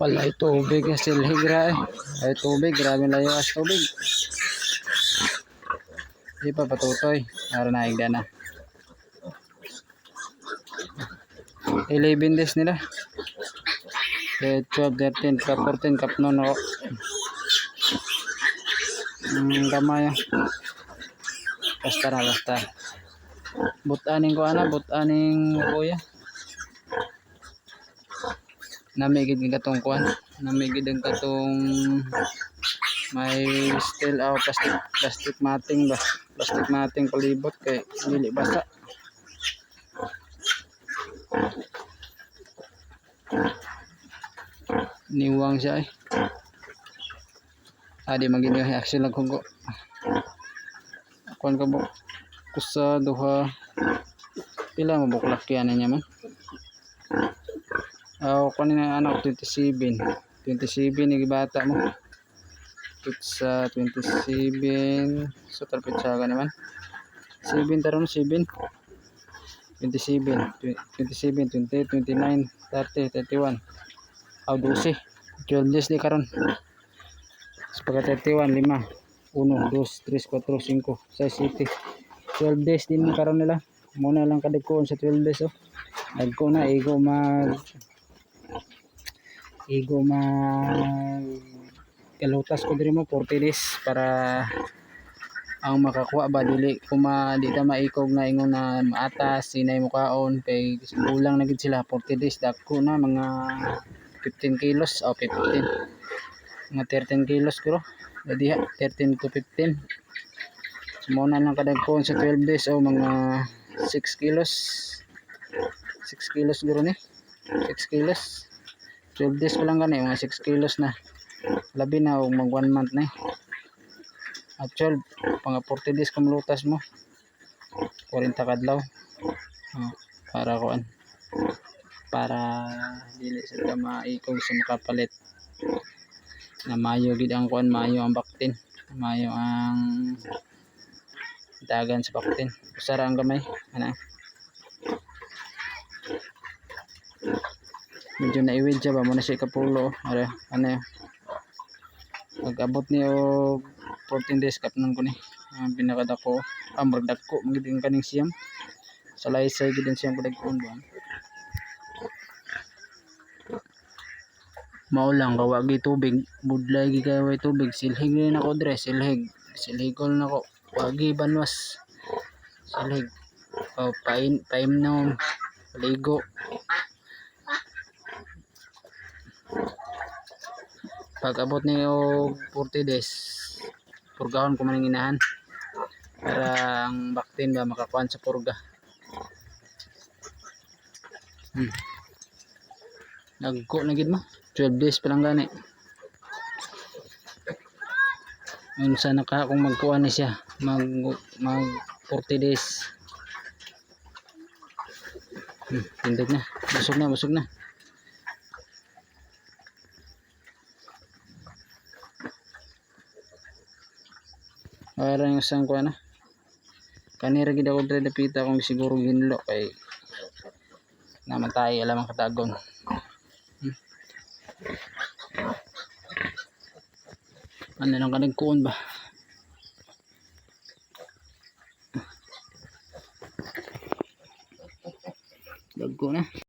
Wala ay tubig eh, silhigra eh. Ay tubig, grabe layo as tubig. Di pa patutoy. Para naigda na. 11 days nila. Eh, 12, 13, kap 14, kap noon ako. Mm, gamay ah. Basta na, basta. Butaning ko ana, butaning kuya. Namigid ng katong kuan. Namigid ang katong may steel aw plastic plastic matting ba? Plastic matting palibot kay dili basa. Niwang siya eh. Adi magini action lang kugo kuan ka bo kusa duha. Pila mo buklak yan niya man aw kuan na anak 27 27 ni bata mo. Pizza 27 so tarpitsa ka naman. 7 taron 7 27 27 28 29 30 31 aw 12 12 days di karon sa pagka 31 5 1 2 3 4 5 6 7 12 days din karon nila. Muna lang kadagkoon sa 12 days oh. Dagko na igo mag igo mag kalutas ko diri mo 40 days para ang makakuha ba? Dili kuma di ta maikog na ingon na maatas sinay mo kaon kay kulang na sila 40 days dako na mga 15 kilos o 15 mga 13 kilos ko dadi ha 13 to 15 so, na lang kadagkon sa 12 days o mga 6 kilos. 6 kilos guro ni. 6 kilos 12 days pa lang gani mga 6 kilos na. Labi na og mag 1 month na eh. at 12 pang 40 days kamulutas mo. 40 kadlaw oh, para kuan para dili sila maikog sa makapalit. Na mayo gid ang kuan mayo ang baktin. Mayo ang dagan sa baktin. Usara ang gamay ana medyo naiwid siya ba? Mo na siya kapulo ara ano yun? Pag abot ni og 14 days kapnon ko ni. Ang pinakadako ah magdako magiging kaning siyam. Sa laysay gid ang siyam kadagkon ba? Mao lang kawagi tubig. Budlay gi kay way tubig. Silhig rin ako dre. Silhig. Silhigol nako wagi banwas. Silhig. Oh pain paimnom ligo pag abot ni og 40 days. Purgahon ko man inahan. Para ang baktin ba makakuan sa purga. Hmm. nagko na gid mo. 12 days pa lang gani. Yun sa naka kung magkuha ni siya mag, mag 40 days. Hmm, tindig na. Busog na busog na para yung isang kuha na. Kanira gid ako dre dapita kung siguro ginlo kay naman tayo alam ang katagon. Hmm. ano lang kanagkuon ba? Dagko na